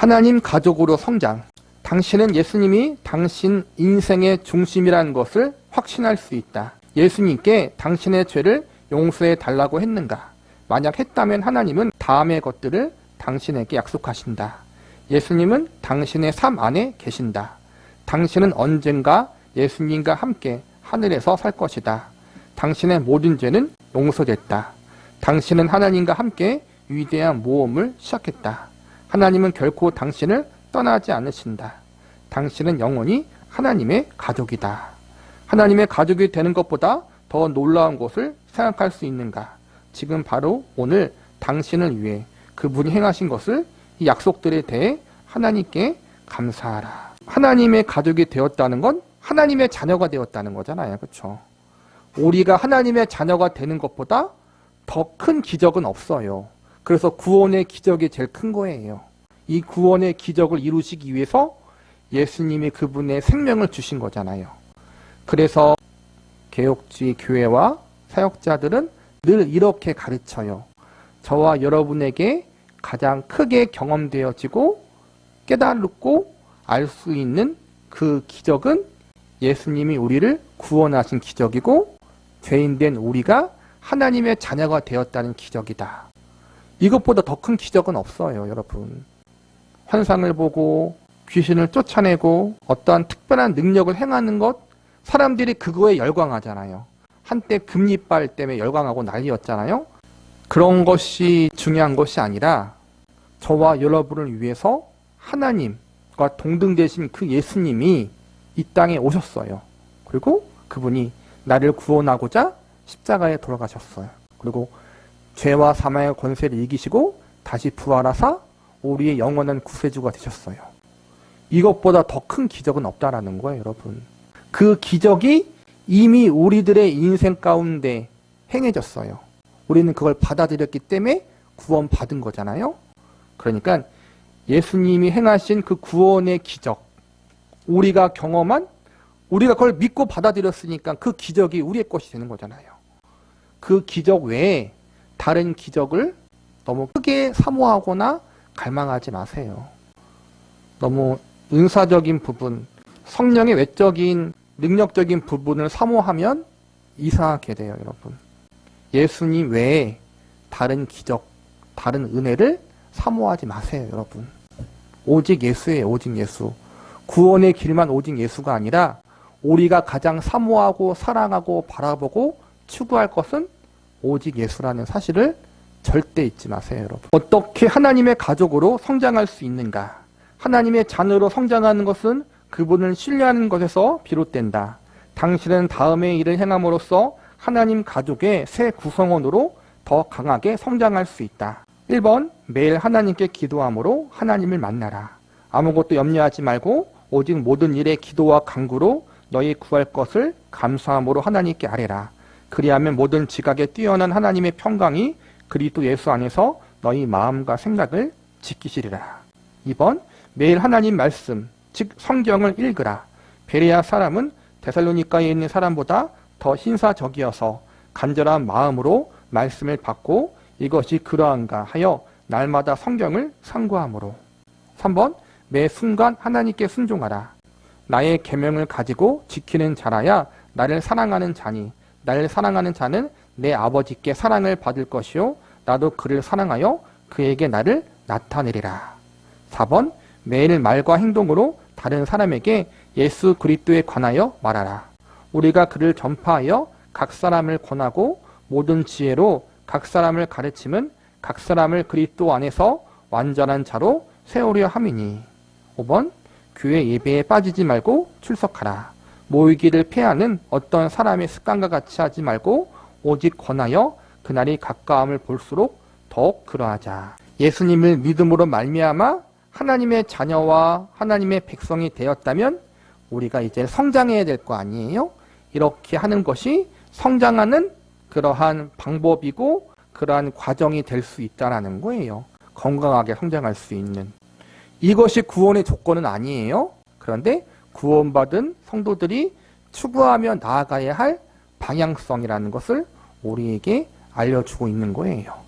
하나님 가족으로 성장. 당신은 예수님이 당신 인생의 중심이라는 것을 확신할 수 있다. 예수님께 당신의 죄를 용서해 달라고 했는가? 만약 했다면 하나님은 다음의 것들을 당신에게 약속하신다. 예수님은 당신의 삶 안에 계신다. 당신은 언젠가 예수님과 함께 하늘에서 살 것이다. 당신의 모든 죄는 용서됐다. 당신은 하나님과 함께 위대한 모험을 시작했다. 하나님은 결코 당신을 떠나지 않으신다. 당신은 영원히 하나님의 가족이다. 하나님의 가족이 되는 것보다 더 놀라운 것을 생각할 수 있는가? 지금 바로 오늘 당신을 위해 그분이 행하신 것을 이 약속들에 대해 하나님께 감사하라. 하나님의 가족이 되었다는 건 하나님의 자녀가 되었다는 거잖아요. 그렇죠? 우리가 하나님의 자녀가 되는 것보다 더 큰 기적은 없어요. 그래서 구원의 기적이 제일 큰 거예요. 이 구원의 기적을 이루시기 위해서 예수님이 그분의 생명을 주신 거잖아요. 그래서 개혁주의 교회와 사역자들은 늘 이렇게 가르쳐요. 저와 여러분에게 가장 크게 경험되어지고 깨달고 알 수 있는 그 기적은 예수님이 우리를 구원하신 기적이고 죄인된 우리가 하나님의 자녀가 되었다는 기적이다. 이것보다 더 큰 기적은 없어요, 여러분. 환상을 보고 귀신을 쫓아내고 어떠한 특별한 능력을 행하는 것 사람들이 그거에 열광하잖아요. 한때 금리빨 때문에 열광하고 난리였잖아요. 그런 것이 중요한 것이 아니라 저와 여러분을 위해서 하나님과 동등 되신 그 예수님이 이 땅에 오셨어요. 그리고 그분이 나를 구원하고자 십자가에 돌아가셨어요. 그리고 죄와 사망의 권세를 이기시고 다시 부활하사 우리의 영원한 구세주가 되셨어요. 이것보다 더 큰 기적은 없다라는 거예요, 여러분. 그 기적이 이미 우리들의 인생 가운데 행해졌어요. 우리는 그걸 받아들였기 때문에 구원받은 거잖아요. 그러니까 예수님이 행하신 그 구원의 기적, 우리가 경험한, 우리가 그걸 믿고 받아들였으니까 그 기적이 우리의 것이 되는 거잖아요. 그 기적 외에 다른 기적을 너무 크게 사모하거나 갈망하지 마세요. 너무 은사적인 부분, 성령의 외적인 능력적인 부분을 사모하면 이상하게 돼요, 여러분. 예수님 외에 다른 기적, 다른 은혜를 사모하지 마세요, 여러분. 오직 예수예요, 오직 예수. 구원의 길만 오직 예수가 아니라 우리가 가장 사모하고 사랑하고 바라보고 추구할 것은 오직 예수라는 사실을 절대 잊지 마세요, 여러분. 어떻게 하나님의 가족으로 성장할 수 있는가? 하나님의 자녀로 성장하는 것은 그분을 신뢰하는 것에서 비롯된다. 당신은 다음의 일을 행함으로써 하나님 가족의 새 구성원으로 더 강하게 성장할 수 있다. 1번, 매일 하나님께 기도함으로 하나님을 만나라. 아무것도 염려하지 말고 오직 모든 일에 기도와 간구로 너희 구할 것을 감사함으로 하나님께 아뢰라. 그리하면 모든 지각에 뛰어난 하나님의 평강이 그리스도 예수 안에서 너희 마음과 생각을 지키시리라. 2번, 매일 하나님 말씀, 즉 성경을 읽으라. 베레아 사람은 데살로니카에 있는 사람보다 더 신사적이어서 간절한 마음으로 말씀을 받고 이것이 그러한가 하여 날마다 성경을 상고함으로. 3번 매 순간 하나님께 순종하라. 나의 계명을 가지고 지키는 자라야 나를 사랑하는 자니 나를 사랑하는 자는 내 아버지께 사랑을 받을 것이요 나도 그를 사랑하여 그에게 나를 나타내리라. 4번 매일 말과 행동으로 다른 사람에게 예수 그리스도에 관하여 말하라. 우리가 그를 전파하여 각 사람을 권하고 모든 지혜로 각 사람을 가르침은 각 사람을 그리스도 안에서 완전한 자로 세우려 함이니. 5번 교회 예배에 빠지지 말고 출석하라. 모이기를 패하는 어떤 사람의 습관과 같이 하지 말고 오직 권하여 그날이 가까움을 볼수록 더욱 그러하자. 예수님을 믿음으로 말미암아 하나님의 자녀와 하나님의 백성이 되었다면 우리가 이제 성장해야 될 거 아니에요? 이렇게 하는 것이 성장하는 그러한 방법이고 그러한 과정이 될 수 있다라는 거예요. 건강하게 성장할 수 있는. 이것이 구원의 조건은 아니에요. 그런데 구원받은 성도들이 추구하며 나아가야 할 방향성이라는 것을 우리에게 알려주고 있는 거예요.